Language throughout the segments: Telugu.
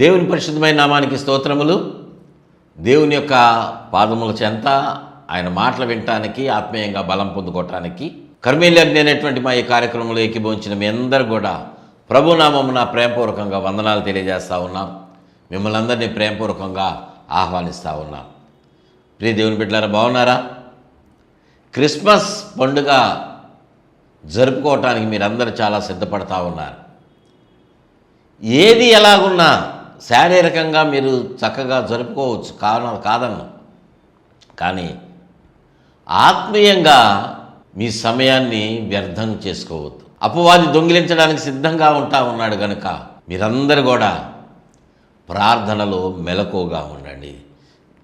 దేవుని పరిశుద్ధమైన నామానికి స్తోత్రములు. దేవుని యొక్క పాదముల చెంత ఆయన మాటలు వినటానికి ఆత్మీయంగా బలం పొందుకోవటానికి కర్మేలగ్ని అనేటువంటి మా ఈ కార్యక్రమంలో ఏకీభవించిన మీ అందరూ కూడా ప్రభునామమున ప్రేమపూర్వకంగా వందనాలు తెలియజేస్తూ ఉన్నాం. మిమ్మల్ని అందరినీ ప్రేమపూర్వకంగా ఆహ్వానిస్తూ ఉన్నాం. ప్రియ దేవుని బిడ్డలారా బాగున్నారా? క్రిస్మస్ పండుగ జరుపుకోవటానికి మీరందరూ చాలా సిద్ధపడతా ఉన్నారు. ఏది ఎలాగున్నా శారీరకంగా మీరు చక్కగా జరుపుకోవచ్చు కాన కాదన్ను. కానీ ఆత్మీయంగా మీ సమయాన్ని వ్యర్థం చేసుకోవద్దు. అపవాది దొంగిలించడానికి సిద్ధంగా ఉంటా ఉన్నాడు కనుక మీరందరూ కూడా ప్రార్థనలో మెలకుగా ఉండండి.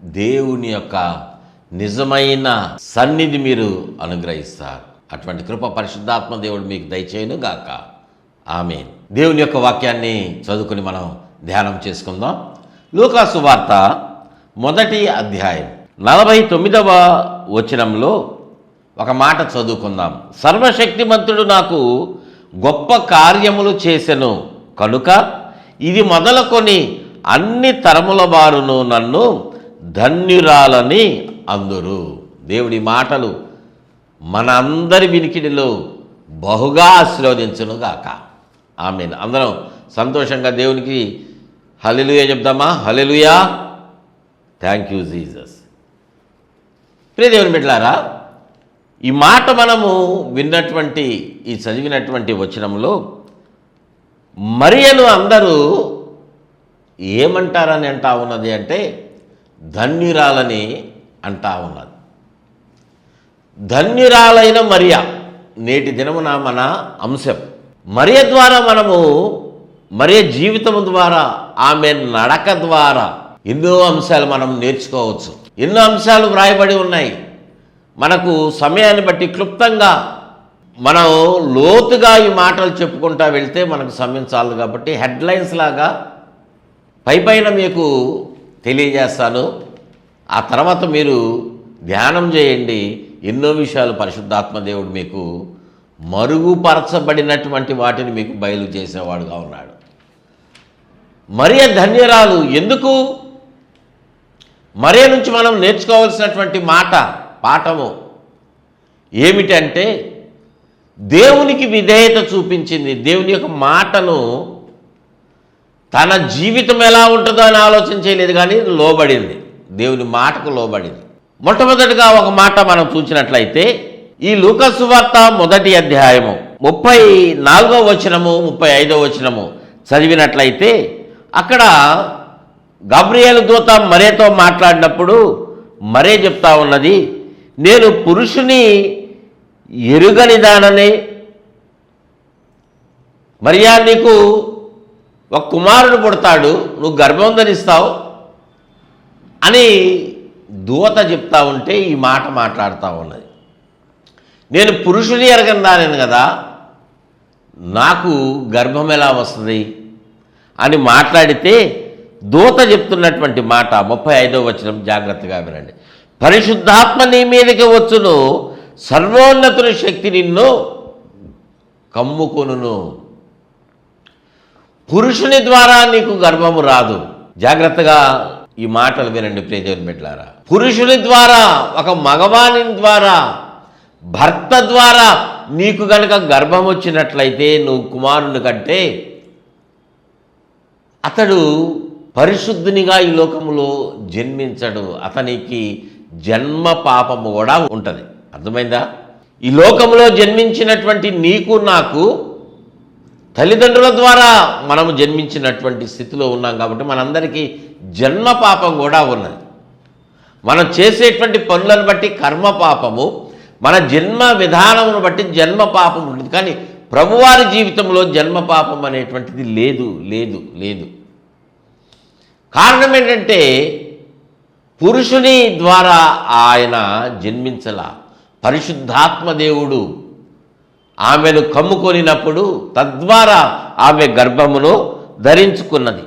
దేవుని యొక్క నిజమైన సన్నిధి మీరు అనుగ్రహిస్తారు. అటువంటి కృప పరిశుద్ధాత్మ దేవుడు మీకు దయచేయను గాక ఆమె దేవుని యొక్క వాక్యాన్ని చదువుకుని మనం ధ్యానం చేసుకుందాం. లూకాసు వార్త మొదటి అధ్యాయం. నలభై తొమ్మిదవ వచనంలో ఒక మాట చదువుకుందాం. సర్వశక్తిమంతుడు నాకు గొప్ప కార్యములు చేసెను కనుక ఇది మొదలుకొని అన్ని తరముల వారును నన్ను ధన్యురాలని అందురు. దేవుడి మాటలు మన అందరి వినికిడిలో బహుగా ఆశీర్వదించునుగాక. ఆమె అందరం సంతోషంగా దేవునికి హలెలుయా చెప్దామా? హలెలుయా థ్యాంక్ యూ జీజస్ ప్రియదేవుని బిడ్డలారా ఈ మాట మనము విన్నటువంటి ఈ చదివినటువంటి వచనంలో మరియను అందరూ ఏమంటారని అంటా ఉన్నది అంటే ధన్యురాలని అంటా ఉన్నది. ధన్యురాలైన మరియ నేటి దినమున మన అంశం. మరియ ద్వారా మనము మరియ జీవితం ద్వారా ఆమె నడక ద్వారా ఎన్నో అంశాలు మనం నేర్చుకోవచ్చు. ఎన్నో అంశాలు వ్రాయబడి ఉన్నాయి. మనకు సమయాన్ని బట్టి క్లుప్తంగా మనం లోతుగా ఈ మాటలు చెప్పుకుంటా వెళ్తే మనకు సమయం చాలదు కాబట్టి హెడ్లైన్స్ లాగా పై పైన మీకు తెలియజేస్తాను. ఆ తర్వాత మీరు ధ్యానం చేయండి. ఎన్నో విషయాలు పరిశుద్ధాత్మ దేవుడు మీకు మరుగుపరచబడినటువంటి వాటిని మీకు బయలు చేసేవాడుగా ఉన్నాడు. మరియ ధన్యరాలు ఎందుకు? మరియ నుంచి మనం నేర్చుకోవాల్సినటువంటి మాట పాఠము ఏమిటంటే దేవునికి విధేయత చూపించింది. దేవుని యొక్క మాటను తన జీవితం ఎలా ఉంటుందో అని ఆలోచన చేయలేదు కానీ లోబడింది. దేవుని మాటకు లోబడింది. మొట్టమొదటిగా ఒక మాట మనం చూసినట్లయితే ఈ లూకసువార్త మొదటి అధ్యాయము ముప్పై నాలుగో వచనము ముప్పై ఐదో వచనము చదివినట్లయితే అక్కడ గబ్రియల్ దూత మరేతో మాట్లాడినప్పుడు మరే చెప్తా ఉన్నది? నేను పురుషుని ఎరుగని దానని. మరియా నీకు ఒక కుమారుడు పుడతాడు నువ్వు గర్భం ధరిస్తావు అని దూత చెప్తా ఉంటే ఈ మాట మాట్లాడుతూ ఉన్నది. నేను పురుషుని ఎరగని దానిని కదా నాకు గర్భం ఎలా వస్తుంది? అని మాట్లాడితే దూత చెప్తున్నటువంటి మాట ముప్పై ఐదో వచనం జాగ్రత్తగా వినండి. పరిశుద్ధాత్మ నీ మీదకి వచ్చును సర్వోన్నతుని శక్తి నిన్ను కమ్ముకొనును. పురుషుని ద్వారా నీకు గర్భము రాదు. జాగ్రత్తగా ఈ మాటలు వినండి ప్రియదేవుని బిడ్డారా పురుషుని ద్వారా ఒక మగవాని ద్వారా భర్త ద్వారా నీకు గనక గర్భం వచ్చినట్లయితే నువ్వు కుమారుని కంటే అతడు పరిశుద్ధునిగా ఈ లోకములో జన్మించడు. అతనికి జన్మ పాపము కూడా ఉంటుంది. అర్థమైందా? ఈ లోకంలో జన్మించినటువంటి నీకు నాకు తల్లిదండ్రుల ద్వారా మనము జన్మించినటువంటి స్థితిలో ఉన్నాం కాబట్టి మనందరికీ జన్మ పాపం కూడా ఉన్నది. మనం చేసేటువంటి పనులను బట్టి కర్మ పాపము మన జన్మ విధానమును బట్టి జన్మ పాపం ఉంటుంది. కానీ ప్రభువారి జీవితంలో జన్మ పాపం అనేటువంటిది లేదు లేదు లేదు. కారణం ఏంటంటే పురుషుని ద్వారా ఆయన జన్మించల పరిశుద్ధాత్మ దేవుడు ఆమెను కమ్ముకొనినప్పుడు తద్వారా ఆమె గర్భమును ధరించుకున్నది.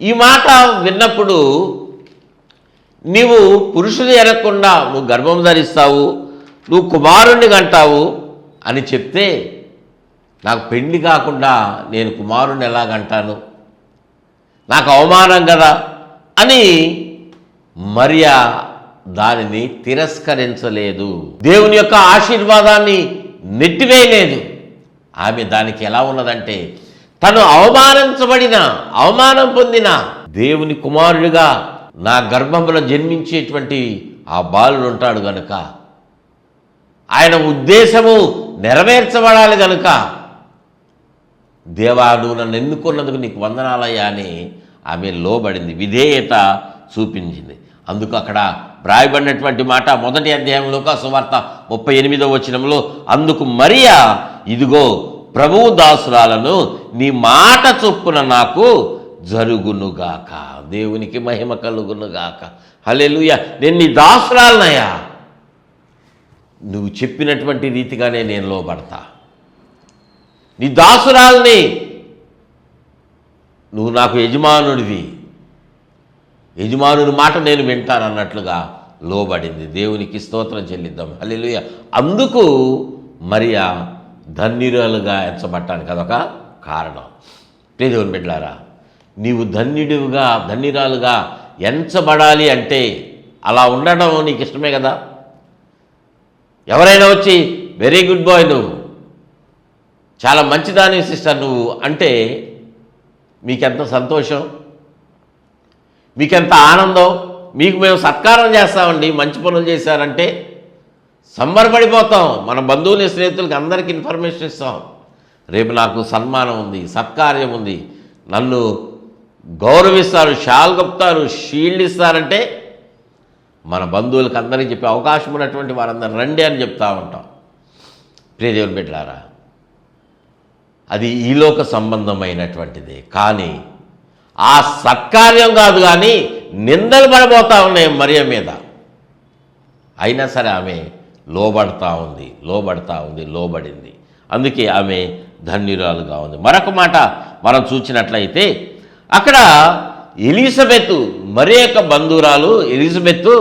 ఈ మాట విన్నప్పుడు నీవు పురుషుని ఎరగకుండా నువ్వు గర్భం ధరిస్తావు నువ్వు కుమారుణ్ణి కంటావు అని చెప్తే నాకు పెళ్ళి కాకుండా నేను కుమారుణ్ణి ఎలాగంటాను? నాకు అవమానం కదా అని మరియా దానిని తిరస్కరించలేదు. దేవుని యొక్క ఆశీర్వాదాన్ని నెట్టివేయలేదు. ఆమె దానికి ఎలా ఉన్నదంటే తను అవమానించబడిన అవమానం పొందిన దేవుని కుమారుడిగా నా గర్భంలో జన్మించేటువంటి ఆ బాలుడు ఉంటాడు గనుక ఆయన ఉద్దేశము నెరవేర్చబడాలి గనుక దేవా నువ్వు నన్ను ఎన్నుకున్నందుకు నీకు వందనాలయ్యా అని ఆమె లోబడింది. విధేయత చూపించింది. అందుకు అక్కడ వ్రాయబడినటువంటి మాట మొదటి అధ్యాయంలో సువార్త ముప్పై ఎనిమిదో వచనంలో అందుకు మరియా ఇదిగో ప్రభువు దాసురాలను నీ మాట చొప్పున నాకు జరుగునుగాక. దేవునికి మహిమ కలుగునుగాక. హలెలుయ నేను నీ దాసురాలనయ్యా. నువ్వు చెప్పినటువంటి రీతిగానే నేను లోబడతా. నీ దాసురాల్ని నువ్వు నాకు యజమానుడివి. యజమానుడి మాట నేను వింటానన్నట్లుగా లోబడింది. దేవునికి స్తోత్రం చెల్లిద్దాం. హల్లెలూయ. అందుకు మరియా ధన్యురాలుగా ఎంచబట్టానికి అదొక కారణం. ప్రియ దేవుని నీవు ధన్యుడివిగా ధన్యురాలుగా ఎంచబడాలి అంటే అలా ఉండడం నీకు ఇష్టమే కదా? ఎవరైనా వచ్చి వెరీ గుడ్ బాయ్ నువ్వు. చాలా మంచిదాని సిస్టర్ నువ్వు అంటే మీకెంత సంతోషం? మీకెంత ఆనందం? మీకు మేము సత్కారం చేస్తామండి. మంచి పనులు చేశారంటే సంబరపడిపోతాం మన బంధువులు స్నేహితులకి అందరికీ ఇన్ఫర్మేషన్ ఇస్తాం. రేపు నాకు సన్మానం ఉంది సత్కార్యం ఉంది. నన్ను గౌరవిస్తారు షాల్ కప్తారు షీల్డ్ ఇస్తారంటే మన బంధువులకు అందరికీ చెప్పే అవకాశం ఉన్నటువంటి వారందరూ రండి అని చెప్తా ఉంటాం. ప్రియదేవుని బిడ్డలారా అది ఈలోక సంబంధమైనటువంటిది. కానీ ఆ సత్కార్యం కాదు కానీ నిందలు పడబోతా ఉన్నాయి మరియ మీద. అయినా సరే ఆమె లోబడతా ఉంది లోబడతా ఉంది లోబడింది. అందుకే ఆమె ధన్యురాలుగా ఉంది. మరొక మాట మనం చూసినట్లయితే అక్కడ ఎలిజబెత్ మరి యొక్క బంధువురాలు ఎలిజబెత్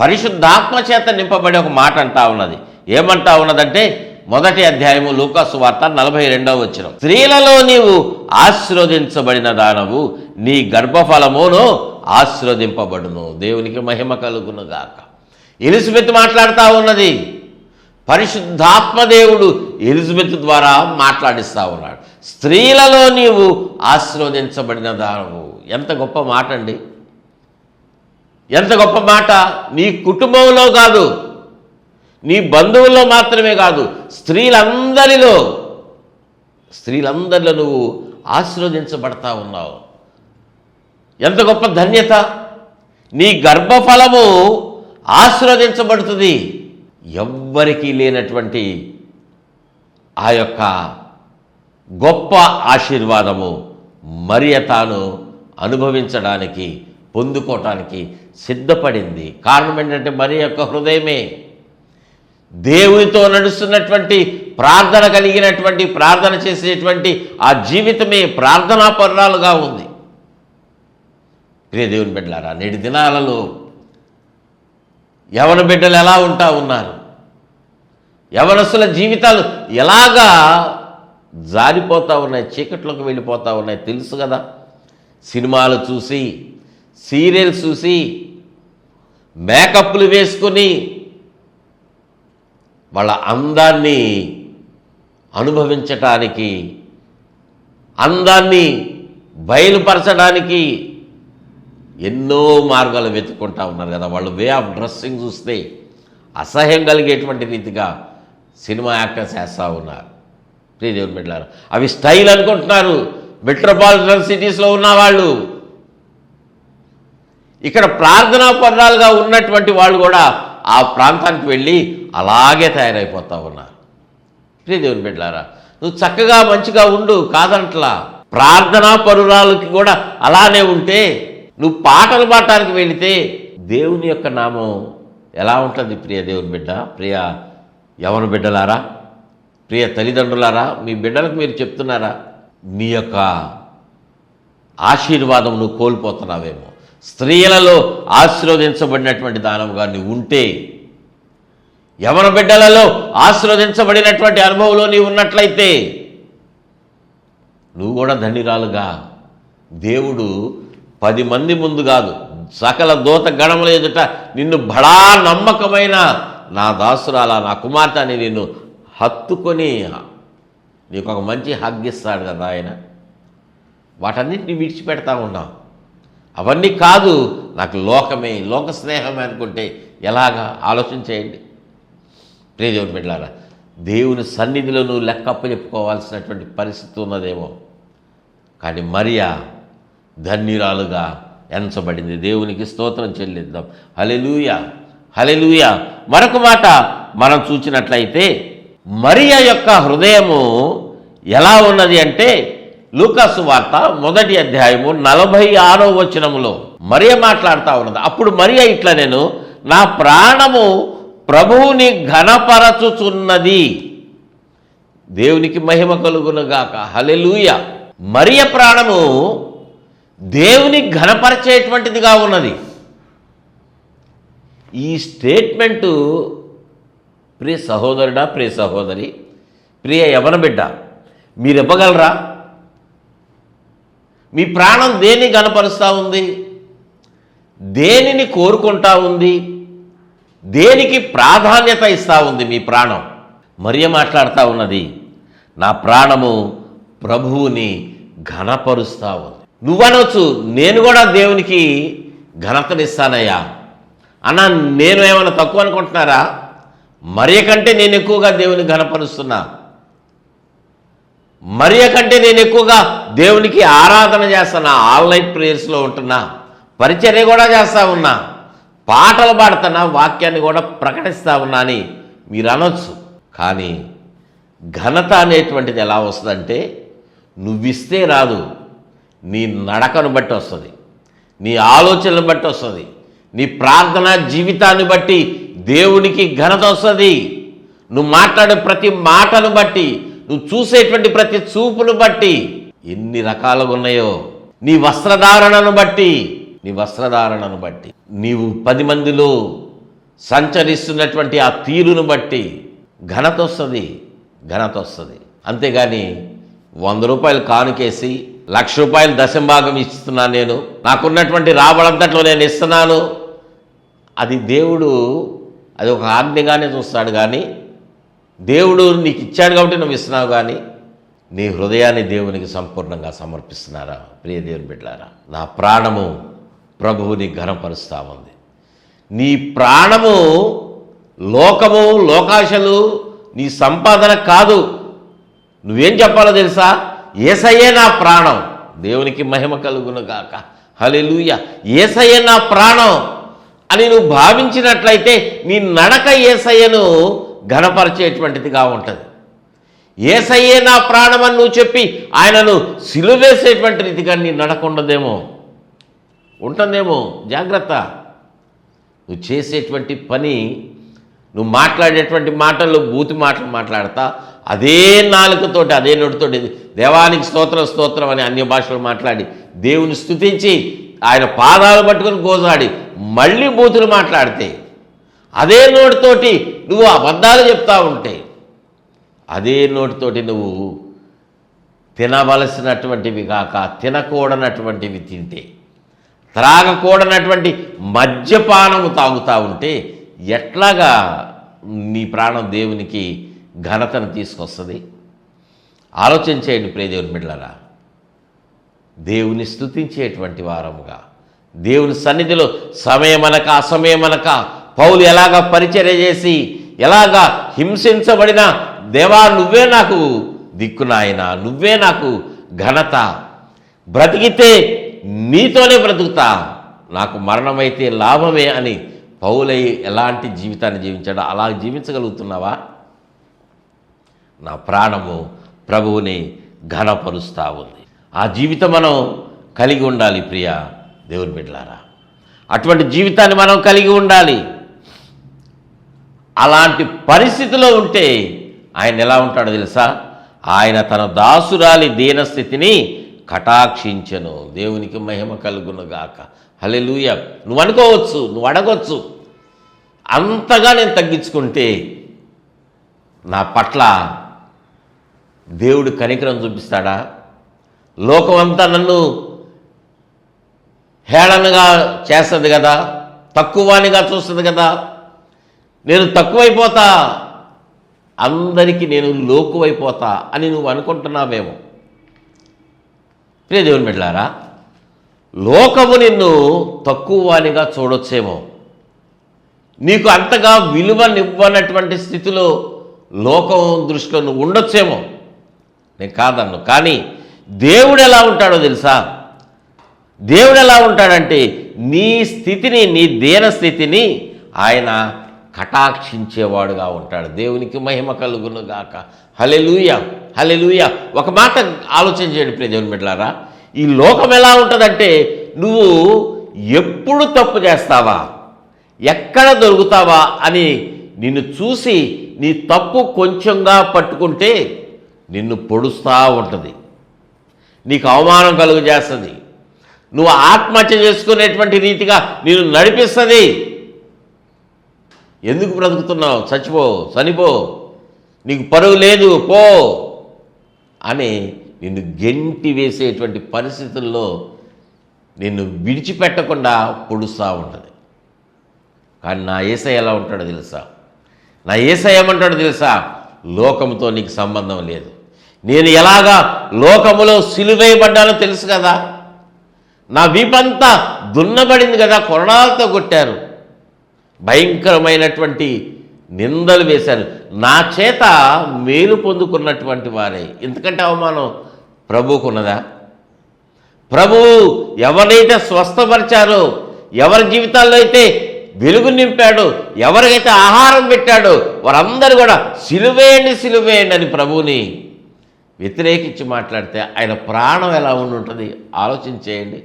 పరిశుద్ధాత్మ చేత నింపబడి ఒక మాట అంటా ఉన్నది. ఏమంటా ఉన్నదంటే మొదటి అధ్యాయము లూకాసు వార్త నలభై రెండవ వచ్చిన స్త్రీలలో నీవు ఆశీర్వదించబడిన దానవు నీ గర్భఫలమును ఆశీర్వదింపబడును. దేవునికి మహిమ కలుగును గాక ఎలిజబెత్ మాట్లాడుతూ ఉన్నది. పరిశుద్ధాత్మ దేవుడు ఎలిజబెత్ ద్వారా మాట్లాడిస్తూ ఉన్నాడు. స్త్రీలలో నీవు ఆశీర్వదించబడిన దానవు. ఎంత గొప్ప మాట అండి ఎంత గొప్ప మాట. నీ కుటుంబంలో కాదు. నీ బంధువుల్లో మాత్రమే కాదు స్త్రీలందరిలో స్త్రీలందరిలో నువ్వు ఆశీర్వదించబడతా ఉన్నావు. ఎంత గొప్ప ధన్యత! నీ గర్భఫలము ఆశీర్వదించబడుతుంది. ఎవ్వరికీ లేనటువంటి ఆ యొక్క గొప్ప ఆశీర్వాదము మరియ తాను అనుభవించడానికి పొందుకోవటానికి సిద్ధపడింది. కారణం ఏంటంటే మరి యొక్క హృదయమే. దేవునితో నడుస్తున్నటువంటి ప్రార్థన కలిగినటువంటి ప్రార్థన చేసేటువంటి ఆ జీవితమే ప్రార్థనా పర్రాలుగా ఉంది. ప్రియ దేవుని బిడ్డలారా నేటి దినాలలో యవన బిడ్డలు ఎలా ఉంటా ఉన్నారు? యవనస్తుల జీవితాలు ఎలాగా జారిపోతూ ఉన్నాయి చీకట్లోకి వెళ్ళిపోతూ ఉన్నాయి తెలుసు కదా. సినిమాలు చూసి సీరియల్స్ చూసి మేకప్లు వేసుకొని వాళ్ళ అందాన్ని అనుభవించటానికి అందాన్ని బయలుపరచడానికి ఎన్నో మార్గాలు వెతుక్కుంటా ఉన్నారు కదా. వాళ్ళు వే ఆఫ్ డ్రెస్సింగ్ చూస్తే అసహ్యం కలిగేటువంటి రీతిగా సినిమా యాక్టర్స్ వేస్తూ ఉన్నారు. ప్రియదేవుని బిడ్డలారు అవి స్టైల్ అనుకుంటున్నారు. మెట్రోపాలిటన్ సిటీస్లో ఉన్నవాళ్ళు ఇక్కడ ప్రార్థనా పర్రాలుగా ఉన్నటువంటి వాళ్ళు కూడా ఆ ప్రాంతానికి వెళ్ళి అలాగే తయారైపోతా ఉన్నారు ప్రియదేవుని బిడ్డలారా నువ్వు చక్కగా మంచిగా ఉండు కాదంట్లా. ప్రార్థనా పరురాలకి కూడా అలానే ఉంటే నువ్వు పాటలు పాడటానికి వెళితే దేవుని యొక్క నామం ఎలా ఉంటుంది ప్రియ దేవుని బిడ్డ? ప్రియ యవన బిడ్డలారా? ప్రియ తల్లిదండ్రులారా మీ బిడ్డలకు మీరు చెప్తున్నారా? నీ యొక్క ఆశీర్వాదం నువ్వు కోల్పోతున్నావేమో. స్త్రీలలో ఆశీర్వదించబడినటువంటి దానముగా నువ్వు ఉంటే యవన బిడ్డలలో ఆశీర్వదించబడినటువంటి అనుభవంలో నీవు ఉన్నట్లయితే నువ్వు కూడా ధన్యురాలుగా దేవుడు పది మంది ముందు కాదు సకల దూత గణముల ఎదుట నిన్ను బడా నమ్మకమైన నా దాసురాల నా కుమార్తె అని నిన్ను హత్తుకొని నీకు ఒక మంచి హగ్గిస్తాడు కదా ఆయన. వాటన్నిటిని విడిచిపెడతా ఉన్నాం అవన్నీ కాదు నాకు లోకమే లోక స్నేహమే అనుకుంటే ఎలాగా? ఆలోచన చేయండి ప్రియదేవుని బిడ్డారా దేవుని సన్నిధిలో నువ్వు లెక్కప్ప చెప్పుకోవాల్సినటువంటి పరిస్థితి ఉన్నదేమో. కానీ మరియా ధన్యురాలుగా ఎంచబడింది. దేవునికి స్తోత్రం చెల్లిద్దాం. హలెలూయ హలెలూయ మరొక మాట మనం చూచినట్లయితే మరియా యొక్క హృదయము ఎలా ఉన్నది అంటే లూకాసు వార్త మొదటి అధ్యాయము నలభై ఆరో వచనములో మరియ మాట్లాడుతూ ఉన్నది. అప్పుడు మరియ ఇట్లా నేను నా ప్రాణము ప్రభువుని ఘనపరచుచున్నది. దేవునికి మహిమ కలుగునుగాక. హలెలూయ మరియ ప్రాణము దేవుని ఘనపరిచేటువంటిదిగా ఉన్నది. ఈ స్టేట్మెంటు ప్రియ సహోదరుడా ప్రియ సహోదరి ప్రియ యవన బిడ్డ మీరు ఇవ్వగలరా మీ ప్రాణం దేన్ని గనపరుస్తూ ఉంది? దేనిని కోరుకుంటా ఉంది? దేనికి ప్రాధాన్యత ఇస్తూ ఉంది మీ ప్రాణం? మరియ మాట్లాడుతూ ఉన్నది నా ప్రాణము ప్రభువుని ఘనపరుస్తూ ఉంది. నువ్వనొచ్చు నేను కూడా దేవునికి ఘనతనిస్తానయ్యా. అన్న నేను ఏమైనా తక్కువ అనుకుంటున్నారా? మరియ కంటే నేను ఎక్కువగా దేవుని ఘనపరుస్తున్నా. మరియ కంటే నేను ఎక్కువగా దేవునికి ఆరాధన చేస్తున్నా ఆన్లైన్ ప్రేయర్స్లో ఉంటున్నా పరిచర్య కూడా చేస్తా ఉన్నా. పాటలు పాడుతున్నా వాక్యాన్ని కూడా ప్రకటిస్తా ఉన్నా అని మీరు అనొచ్చు. కానీ ఘనత అనేటువంటిది ఎలా వస్తుందంటే నువ్విస్తే రాదు నీ నడకను బట్టి వస్తుంది నీ ఆలోచనను బట్టి వస్తుంది నీ ప్రార్థన జీవితాన్ని బట్టి దేవునికి ఘనత వస్తుంది. నువ్వు మాట్లాడే ప్రతి మాటను బట్టి నువ్వు చూసేటువంటి ప్రతి చూపును బట్టి ఎన్ని రకాలుగా ఉన్నాయో నీ వస్త్రధారణను బట్టి నీ వస్త్రధారణను బట్టి నీవు పది మందిలో సంచరిస్తున్నటువంటి ఆ తీరును బట్టి ఘనత వస్తుంది ఘనత వస్తుంది అంతేగాని వంద రూపాయలు కానుకేసి లక్ష రూపాయలు దశంభాగం ఇస్తున్నాను నేను నాకున్నటువంటి రాబడంతట్లో నేను ఇస్తున్నాను. అది దేవుడు అది ఒక ఆజ్ఞగానే చూస్తాడు కానీ దేవుడు నీకు ఇచ్చాడు కాబట్టి నువ్వు ఇస్తున్నావు కానీ నీ హృదయాన్ని దేవునికి సంపూర్ణంగా సమర్పిస్తున్నారా? ప్రియ దేవుని బిడ్డారా నా ప్రాణము ప్రభువుని ఘనపరుస్తా ఉంది. నీ ప్రాణము లోకము లోకాశలు నీ సంపాదన కాదు. నువ్వేం చెప్పాలో తెలుసా? ఏసయ్యే నా ప్రాణం. దేవునికి మహిమ కలుగును గాక. హలెలూయ ఏసయ్యే నా ప్రాణం అని నువ్వు భావించినట్లయితే నీ నడక ఏసయ్యను ఘనపరిచేటువంటిదిగా ఉంటుంది. ఏసయ్యే నా ప్రాణం అని నువ్వు చెప్పి ఆయనను సిలువేసేటువంటి రీతిగా నీ నడక ఉండదేమో. ఉంటుందేమో జాగ్రత్త. నువ్వు చేసేటువంటి పని నువ్వు మాట్లాడేటువంటి మాటలు బూతి మాటలు మాట్లాడతా అదే నాలుకతోటి అదే నోటితోటి దేవానికి స్తోత్రం స్తోత్రం అని అన్య భాషలు మాట్లాడి దేవుని స్థుతించి ఆయన పాదాలు పట్టుకొని గోజాడి మళ్ళీ బూతులు మాట్లాడితే అదే నోటితోటి నువ్వు అబద్ధాలు చెప్తా ఉంటే అదే నోటితోటి నువ్వు తినవలసినటువంటివి కాక తినకూడనటువంటివి తింటే త్రాగకూడనటువంటి మద్యపానము తాగుతూ ఉంటే ఎట్లాగా నీ ప్రాణం దేవునికి ఘనతను తీసుకొస్తుంది? ఆలోచన చేయండి ప్రియదేవుని బిడ్డలరా. దేవుని స్తుతించేటువంటి వారముగా దేవుని సన్నిధిలో సమయమనక అసమయమనక పౌలు ఎలాగ పరిచర్య చేసి ఎలాగా హింసించబడిన దేవా నువ్వే నాకు దిక్కునాయన నువ్వే నాకు ఘనత. బ్రతికితే నీతోనే బ్రతుకుతా. నాకు మరణమైతే లాభమే అని పౌలై ఎలాంటి జీవితాన్ని జీవించాడో అలా జీవించగలుగుతున్నావా? నా ప్రాణము ప్రభువుని ఘనపరుస్తూ ఉంది. ఆ జీవితం మనం కలిగి ఉండాలి ప్రియ దేవుని బిడ్డలారా. అటువంటి జీవితాన్ని మనం కలిగి ఉండాలి. అలాంటి పరిస్థితిలో ఉంటే ఆయన ఎలా ఉంటాడో తెలుసా? ఆయన తన దాసురాలి దీనస్థితిని కటాక్షించను. దేవునికి మహిమ కలుగునుగాక. హలెలుయ నువ్వు అనుకోవచ్చు నువ్వు అడగవచ్చు అంతగా నేను తగ్గించుకుంటే నా పట్ల దేవుడు కనికరం చూపిస్తాడా? లోకమంతా నన్ను హేళనగా చేస్తుంది కదా? తక్కువనిగా చూస్తుంది కదా? నేను తక్కువైపోతా. అందరికీ నేను లోకువైపోతా అని నువ్వు అనుకుంటున్నావేమో. ప్రియ దేవుని బిడ్డారా లోకము నిన్ను తక్కువ వానిగా చూడొచ్చేమో. నీకు అంతగా విలువనివ్వనటువంటి స్థితిలో లోకం దృష్టిలో నువ్వు ఉండొచ్చేమో. నేను కాదన్ను కానీ దేవుడు ఎలా ఉంటాడో తెలుసా? దేవుడు ఎలా ఉంటాడంటే నీ స్థితిని నీ దేన స్థితిని ఆయన కటాక్షించేవాడుగా ఉంటాడు. దేవునికి మహిమ కలుగును గాక. హలెలుయ హలెలూయ ఒక మాట ఆలోచన చేయండి ప్రియ దేవుని బిడ్డలారా. ఈ లోకం ఎలా ఉంటుందంటే నువ్వు ఎప్పుడు తప్పు చేస్తావా? ఎక్కడ దొరుకుతావా అని నిన్ను చూసి నీ తప్పు కొంచెంగా పట్టుకుంటే నిన్ను పొడుస్తూ ఉంటుంది. నీకు అవమానం కలుగు చేస్తుంది నువ్వు ఆత్మహత్య చేసుకునేటువంటి రీతిగా నేను నడిపిస్తుంది. ఎందుకు బ్రతుకుతున్నావు? చచ్చిపో చనిపో. నీకు పరువు లేదు పో. అని నిన్ను గెంటి వేసేటువంటి పరిస్థితుల్లో నిన్ను విడిచిపెట్టకుండా పొడుస్తూ ఉంటుంది. కానీ నా ఏసై ఎలా ఉంటాడో తెలుసా? నా ఏసై ఏమంటాడో తెలుసా? లోకంతో నీకు సంబంధం లేదు. నేను ఎలాగా లోకములో సిలువేయబడ్డానో తెలుసు కదా? నా వీపంతా దున్నబడింది కదా కొరణాలతో కొట్టారు. భయంకరమైనటువంటి నిందలు వేశారు. నా చేత మేలు పొందుకున్నటువంటి వారే. ఎందుకంటే అవమానం ప్రభువుకున్నదా? ప్రభువు ఎవరైతే స్వస్థపరిచారో ఎవరి జీవితాల్లో అయితే వెలుగు నింపాడో ఎవరికైతే ఆహారం పెట్టాడో వారందరూ కూడా సిలువేయండి సిలువేయండి అని ప్రభువుని వ్యతిరేకించి మాట్లాడితే ఆయన ప్రాణం ఎలా ఉండి ఉంటుంది ఆలోచించేయండి.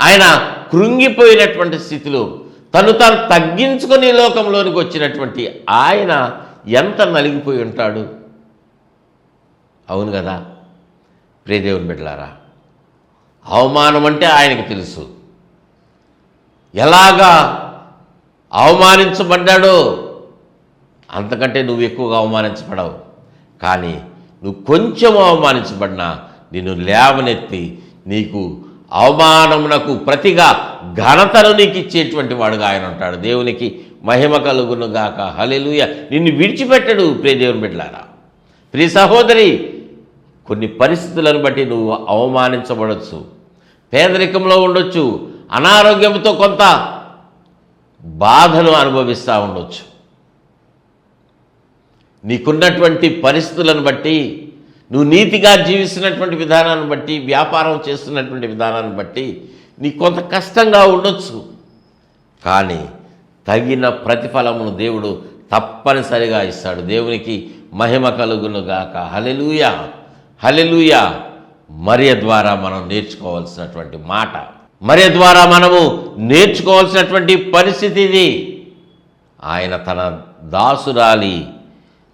ఆయన కృంగిపోయినటువంటి స్థితిలో తను తాను తగ్గించుకొని లోకంలోనికి వచ్చినటువంటి ఆయన ఎంత నలిగిపోయి ఉంటాడు? అవును కదా. ప్రియదేవుని బిడ్డలారా అవమానం అంటే ఆయనకు తెలుసు. ఎలాగా అవమానించబడ్డాడో? అంతకంటే నువ్వు ఎక్కువగా అవమానించబడవు. కానీ నువ్వు కొంచెం అవమానించబడినా నిన్ను లేవనెత్తి నీకు అవమానమునకు ప్రతిగా ఘనతను నీకు ఇచ్చేటువంటి వాడుగా ఆయన ఉంటాడు. దేవునికి మహిమ కలుగును గాక. హలెలుయ నిన్ను విడిచిపెట్టడు ప్రియ దేవుని బిడ్డలారా. ప్రియ సహోదరి కొన్ని పరిస్థితులను బట్టి నువ్వు అవమానించబడవచ్చు పేదరికంలో ఉండొచ్చు అనారోగ్యంతో కొంత బాధను అనుభవిస్తూ ఉండొచ్చు. నీకున్నటువంటి పరిస్థితులను బట్టి నువ్వు నీతిగా జీవిస్తున్నటువంటి విధానాన్ని బట్టి వ్యాపారం చేస్తున్నటువంటి విధానాన్ని బట్టి నీకు కొంత కష్టంగా ఉండొచ్చు. కానీ తగిన ప్రతిఫలమును దేవుడు తప్పనిసరిగా ఇస్తాడు. దేవునికి మహిమ కలుగును గాక హలెలుయా హలెలుయా మరియ ద్వారా మనం నేర్చుకోవాల్సినటువంటి మాట. మరియ ద్వారా మనము నేర్చుకోవాల్సినటువంటి పరిస్థితి ఇది. ఆయన తన దాసురాలి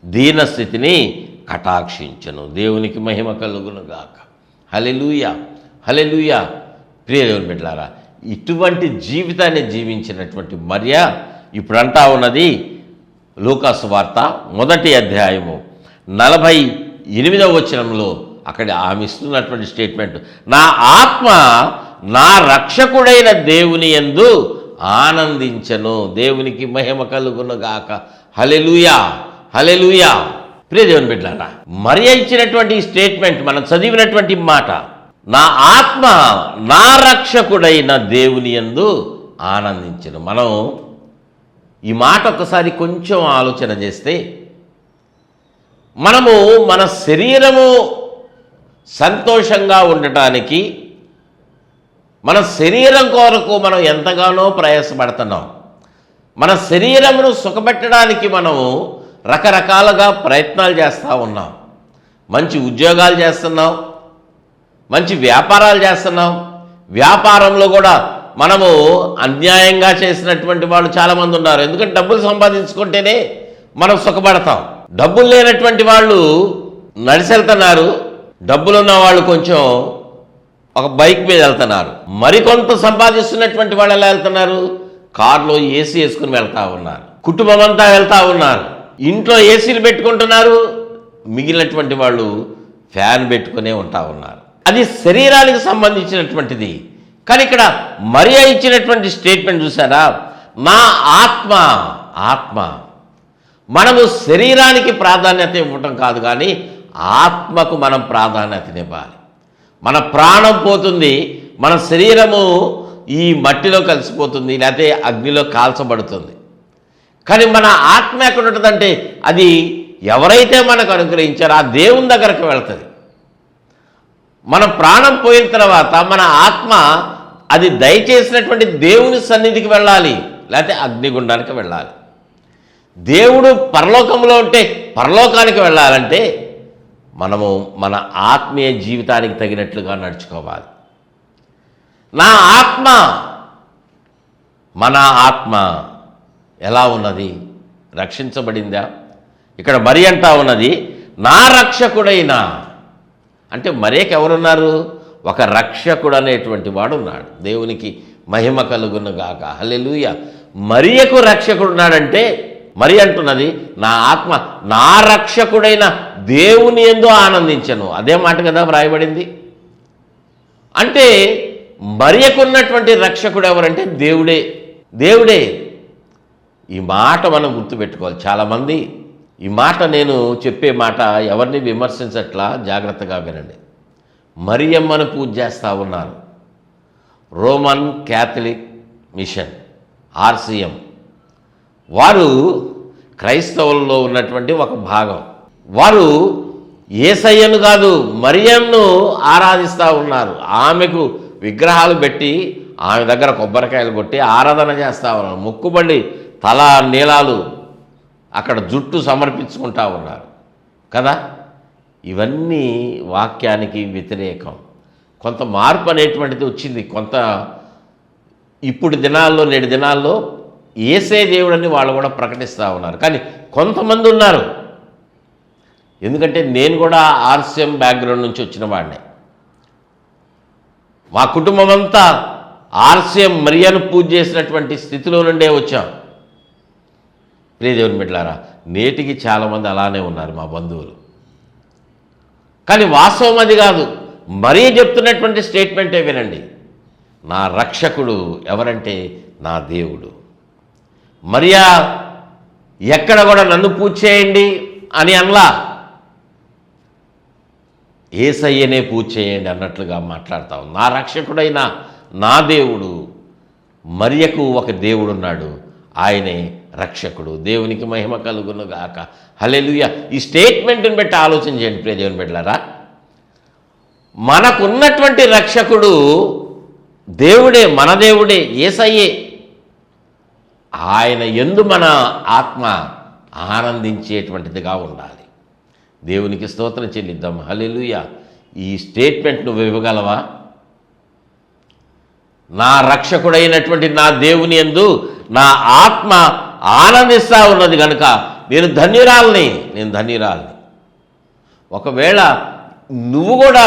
దీనస్థితిని కటాక్షించను. దేవునికి మహిమ కలుగునుగాక గాక. హలెలూయ ప్రియ దేవుని బిడ్డలారా ఇటువంటి జీవితాన్ని జీవించినటువంటి మర్య ఇప్పుడు అంటా ఉన్నది లూకాసు వార్త మొదటి అధ్యాయము నలభై ఎనిమిదవ వచనంలో అక్కడ ఆమె ఇస్తున్నటువంటి స్టేట్మెంట్. నా ఆత్మ నా రక్షకుడైన దేవుని యందు ఆనందించను. దేవునికి మహిమ కలుగునుగాక హలెలుయా హలెలుయా ప్రియ దేవుని బిడ్డారా మరి ఇచ్చినటువంటి స్టేట్మెంట్ మనం చదివినటువంటి మాట నా ఆత్మ నా రక్షకుడైన దేవుని యందు ఆనందించను. మనం ఈ మాట ఒకసారి కొంచెం ఆలోచన చేస్తే మనము మన శరీరము సంతోషంగా ఉండటానికి మన శరీరం కొరకు మనం ఎంతగానో ప్రయాసపడుతున్నాం. మన శరీరమును సుఖపెట్టడానికి మనము రకరకాలుగా ప్రయత్నాలు చేస్తూ ఉన్నాం. మంచి ఉద్యోగాలు చేస్తున్నాం. మంచి వ్యాపారాలు చేస్తున్నాం. వ్యాపారంలో కూడా మనము అన్యాయంగా చేసినటువంటి వాళ్ళు చాలామంది ఉన్నారు. ఎందుకంటే డబ్బులు సంపాదించుకుంటేనే మనం సుఖపడతాం. డబ్బులు లేనటువంటి వాళ్ళు నడిచెళ్తున్నారు డబ్బులున్న వాళ్ళు కొంచెం ఒక బైక్ మీద వెళ్తున్నారు. మరికొంత సంపాదిస్తున్నటువంటి వాళ్ళు ఎలా వెళ్తున్నారు? కారులో ఏసీ వేసుకుని వెళ్తా ఉన్నారు. కుటుంబం అంతా వెళ్తా ఉన్నారు. ఇంట్లో ఏసీలు పెట్టుకుంటున్నారు. మిగిలినటువంటి వాళ్ళు ఫ్యాన్ పెట్టుకునే ఉంటా ఉన్నారు. అది శరీరానికి సంబంధించినటువంటిది. కానీ ఇక్కడ మరియా ఇచ్చినటువంటి స్టేట్మెంట్ చూసారా నా ఆత్మ ఆత్మ. మనము శరీరానికి ప్రాధాన్యత ఇవ్వటం కాదు కానీ ఆత్మకు మనం ప్రాధాన్యతనివ్వాలి మన ప్రాణం పోతుంది మన శరీరము ఈ మట్టిలో కలిసిపోతుంది లేకపోతే అగ్నిలో కాల్చబడుతుంది. కానీ మన ఆత్మ ఎక్కడ ఉంటుందంటే అది ఎవరైతే మనకు అనుగ్రహించారో ఆ దేవుని దగ్గరకు వెళ్తుంది. మన ప్రాణం పోయిన తర్వాత మన ఆత్మ అది దయచేసినటువంటి దేవుని సన్నిధికి వెళ్ళాలి లేకపోతే అగ్నిగుండానికి వెళ్ళాలి. దేవుడు పరలోకంలో ఉంటే పరలోకానికి వెళ్ళాలంటే మనము మన ఆత్మీయ జీవితానికి తగినట్లుగా నడుచుకోవాలి. నా ఆత్మ మన ఆత్మ ఎలా ఉన్నది? రక్షించబడిందా? ఇక్కడ మరి అంటా ఉన్నది నా రక్షకుడైనా. అంటే మరేక ఎవరున్నారు ఒక రక్షకుడు అనేటువంటి వాడు ఉన్నాడు దేవునికి మహిమ కలుగునుగాక. హలెలుయ మరియకు రక్షకుడు ఉన్నాడంటే మరి అంటున్నది నా ఆత్మ నా రక్షకుడైన దేవుని ఎందో ఆనందించను. అదే మాట కదా వ్రాయబడింది. అంటే మరియకున్నటువంటి రక్షకుడు ఎవరంటే దేవుడే. దేవుడే. ఈ మాట మనం గుర్తుపెట్టుకోవాలి. చాలామంది ఈ మాట నేను చెప్పే మాట ఎవరిని విమర్శించట్లా జాగ్రత్తగా వినండి. మరియమ్మను పూజ చేస్తూ ఉన్నారు. Roman Catholic mission RCM. వారు క్రైస్తవుల్లో ఉన్నటువంటి ఒక భాగం. వారు ఏసయ్యను కాదు మరియన్ను ఆరాధిస్తూ ఉన్నారు. ఆమెకు విగ్రహాలు పెట్టి ఆమె దగ్గర కొబ్బరికాయలు కొట్టి ఆరాధన చేస్తూ ఉన్నారు. మొక్కుబడి తల నీలాలు అక్కడ జుట్టు సమర్పించుకుంటా ఉన్నారు. కదా? ఇవన్నీ వాక్యానికి వ్యతిరేకం. కొంత మార్పు అనేటువంటిది వచ్చింది. కొంత ఇప్పుడు దినాల్లో నేటి దినాల్లో ఏసే దేవుడని వాళ్ళు కూడా ప్రకటిస్తూ ఉన్నారు. కానీ కొంతమంది ఉన్నారు. ఎందుకంటే నేను కూడా ఆర్సీఎం బ్యాక్గ్రౌండ్ నుంచి వచ్చిన వాడినే. మా కుటుంబం అంతా ఆర్సీఎం మరియను పూజ చేసినటువంటి స్థితిలో నుండే వచ్చాం. ప్రియదేవుని బిడ్డలారా నేటికి చాలామంది అలానే ఉన్నారు మా బంధువులు. కానీ వాస్తవం అది కాదు. మరీ చెప్తున్నటువంటి స్టేట్మెంటే వినండి. నా రక్షకుడు ఎవరంటే నా దేవుడు. మరియా ఎక్కడ కూడా నన్ను పూజ చేయండి అని అనలా. ఏసయ్యనే పూజ చేయండి అన్నట్లుగా మాట్లాడతాం నా రక్షకుడైన నా దేవుడు మరియకు ఒక దేవుడున్నాడు. ఆయనే రక్షకుడు దేవునికి మహిమ కలుగును గాక హలెలుయ ఈ స్టేట్మెంట్ని బట్టి ఆలోచన చేయండి ప్రియ దేవుని బిడ్డలారా. మనకున్నటువంటి రక్షకుడు దేవుడే మన దేవుడే ఏసయ్యే. ఆయన ఎందు మన ఆత్మ ఆనందించేటువంటిదిగా ఉండాలి. దేవునికి స్తోత్రం చెల్లిద్దాం. హలెలుయ ఈ స్టేట్మెంట్ నువ్వు ఇవ్వగలవా? నా రక్షకుడైనటువంటి నా దేవుని ఎందు నా ఆత్మ ఆనందిస్తూ ఉన్నది కనుక నేను ధన్యురాలని నేను ధన్యురాలని. ఒకవేళ నువ్వు కూడా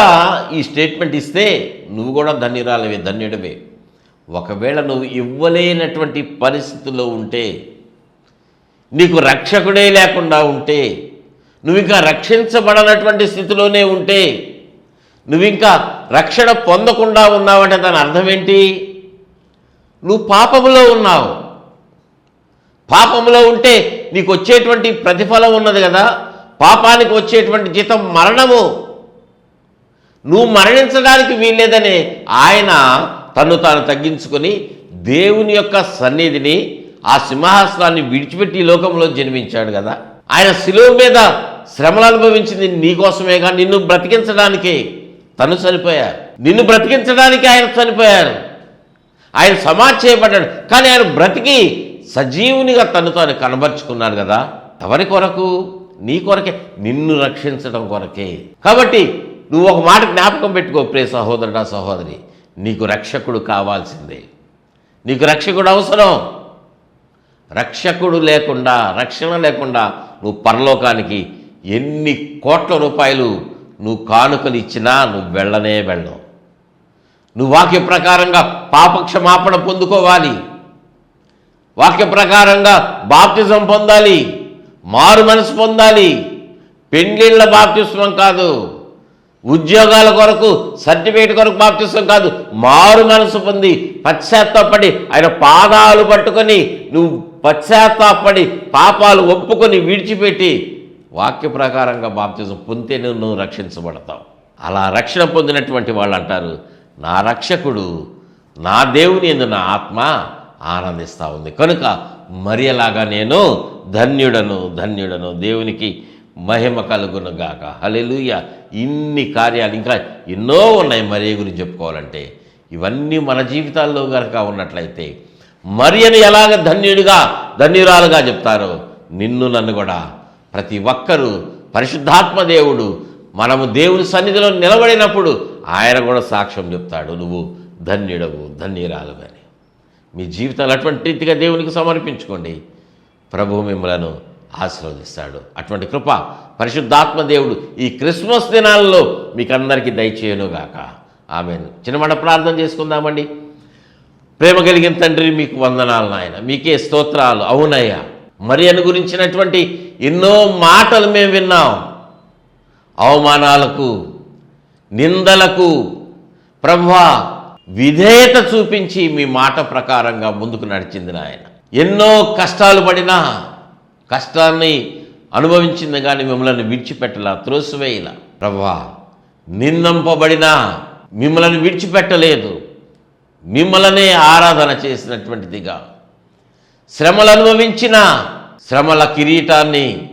ఈ స్టేట్మెంట్ ఇస్తే నువ్వు కూడా ధన్యురాలవే ధన్యుడవే. ఒకవేళ నువ్వు ఇవ్వలేనటువంటి పరిస్థితుల్లో ఉంటే నీకు రక్షకుడే లేకుండా ఉంటే నువ్వు ఇంకా రక్షించబడనటువంటి స్థితిలోనే ఉంటే నువ్వు ఇంకా రక్షణ పొందకుండా ఉన్నావంటే దాని అర్థం ఏంటి? నువ్వు పాపములో ఉన్నావు. పాపంలో ఉంటే నీకు వచ్చేటువంటి ప్రతిఫలం ఉన్నది కదా. పాపానికి వచ్చేటువంటి జీతం మరణము. నువ్వు మరణించడానికి వీల్లేదని ఆయన తను తాను తగ్గించుకొని దేవుని యొక్క సన్నిధిని ఆ సింహాసనాన్ని విడిచిపెట్టి లోకంలో జన్మించాడు కదా. ఆయన శిలువ మీద శ్రమలు అనుభవించింది నీకోసమేగా నిన్ను బ్రతికించడానికి తను చనిపోయారు. నిన్ను బ్రతికించడానికి ఆయన చనిపోయారు. ఆయన సమాధి చేయబడ్డాడు. కానీ ఆయన బ్రతికి సజీవునిగా తను తాను కనబరుచుకున్నాడు కదా ఎవరి కొరకు నీ కొరకే నిన్ను రక్షించడం కొరకే. కాబట్టి నువ్వు ఒక మాట జ్ఞాపకం పెట్టుకో ప్రే సహోదరుడా సహోదరి. నీకు రక్షకుడు కావాల్సిందే. నీకు రక్షకుడు అవసరం. రక్షకుడు లేకుండా రక్షణ లేకుండా నువ్వు పరలోకానికి ఎన్ని కోట్ల రూపాయలు నువ్వు కానుకలు ఇచ్చినా నువ్వు వెళ్ళనే వెళ్ళవు. నువ్వు వాక్య ప్రకారంగా పాపక్షమాపణ పొందుకోవాలి. వాక్య ప్రకారంగా బాప్తిజం పొందాలి మారు మనసు పొందాలి. పెండ్లిళ్ళ బాప్తిస్వం కాదు ఉద్యోగాల కొరకు సర్టిఫికేట్ కొరకు బాప్తిస్వం కాదు. మారు మనసు పొంది పశ్చాత్తాపడి ఆయన పాదాలు పట్టుకొని నువ్వు పశ్చాత్తాపడి పాపాలు ఒప్పుకొని విడిచిపెట్టి వాక్య ప్రకారంగా బాప్తిజం పొందితే నువ్వు రక్షించబడతావు. అలా రక్షణ పొందినటువంటి వాళ్ళు అంటారు నా రక్షకుడు నా దేవుని ఎందు నా ఆత్మ ఆనందిస్తూ ఉంది. కనుక మరి అలాగా నేను ధన్యుడను ధన్యుడను దేవునికి మహిమ కలుగును గాక. హలెలుయ ఇన్ని కార్యాలు ఇంకా ఎన్నో ఉన్నాయి మరి గురించి చెప్పుకోవాలంటే. ఇవన్నీ మన జీవితాల్లో కనుక ఉన్నట్లయితే మరియను ఎలాగ ధన్యుడిగా ధన్యురాలుగా చెప్తారో నిన్ను నన్ను కూడా ప్రతి ఒక్కరూ పరిశుద్ధాత్మ దేవుడు మనము దేవుని సన్నిధిలో నిలబడినప్పుడు ఆయన కూడా సాక్ష్యం చెప్తాడు. నువ్వు ధన్యుడవు ధన్యురాలు అని మీ జీవితాలు అటువంటి రీతిగా దేవునికి సమర్పించుకోండి. ప్రభు మిమ్మలను ఆశీర్వదిస్తాడు. అటువంటి కృప పరిశుద్ధాత్మ దేవుడు ఈ క్రిస్మస్ దినాల్లో మీకు అందరికీ దయచేయనుగాక ఆమె చిన్నమాట ప్రార్థన చేసుకుందామండి. ప్రేమ కలిగిన తండ్రి మీకు వందనాలు నాయన. మీకే స్తోత్రాలు. అవునయ్యా మరి అని గురించినటువంటి ఎన్నో మాటలు మేము విన్నాం. అవమానాలకు నిందలకు ప్రభా విధేయత చూపించి మీ మాట ప్రకారంగా ముందుకు నడిచింది నాయన. ఎన్నో కష్టాలు పడినా కష్టాన్ని అనుభవించింది కానీ మిమ్మల్ని విడిచిపెట్టలా త్రోసివేయలా. ప్రభువా నిందంపబడినా మిమ్మల్ని విడిచిపెట్టలేదు. మిమ్మల్నే ఆరాధన చేసినటువంటిదిగా. శ్రమలు అనుభవించిన శ్రమల కిరీటాన్ని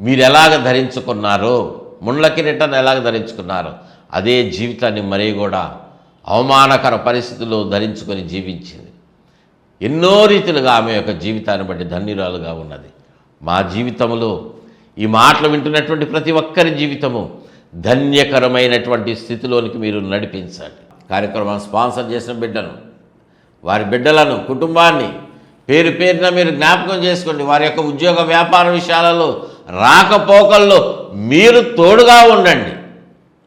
మీరు ఎలాగ ధరించుకున్నారో ముండ్ల కిరీటాన్ని ఎలాగ ధరించుకున్నారో అదే జీవితాన్ని మరీ కూడా అవమానకర పరిస్థితుల్లో ధరించుకొని జీవించింది. ఎన్నో రీతిలుగా ఆమె యొక్క జీవితాన్ని బట్టి ధన్యురాలుగా ఉన్నది. మా జీవితంలో ఈ మాటలు వింటున్నటువంటి ప్రతి ఒక్కరి జీవితము ధన్యకరమైనటువంటి స్థితిలోనికి మీరు నడిపించండి కార్యక్రమం స్పాన్సర్ చేసిన బిడ్డను వారి బిడ్డలను కుటుంబాన్ని పేరు పేరున మీరు జ్ఞాపకం చేసుకోండి. వారి యొక్క ఉద్యోగ వ్యాపార విషయాలలో రాకపోకల్లో మీరు తోడుగా ఉండండి.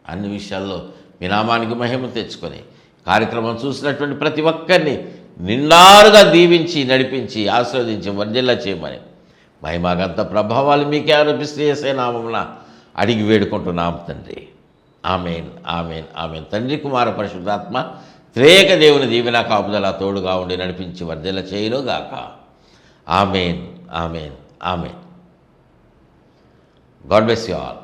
అన్ని విషయాల్లో మీ నామానికి మహిమ తెచ్చుకొని కార్యక్రమం చూసినటువంటి ప్రతి ఒక్కరిని నిండారుగా దీవించి నడిపించి ఆస్వాదించి వర్జిల్లా చేయమని. మహిమాగంత ప్రభావాలు మీకే ఆరోపిస్తే చేసే నామమున అడిగి వేడుకుంటున్నాం తండ్రి. Amen amen amen. తండ్రి కుమార పరిశుద్ధాత్మ త్రేక దేవుని దీవెన కాపుదల తోడుగా ఉండి నడిపించి వర్ధల చేయనుగాక amen amen amen. God bless you all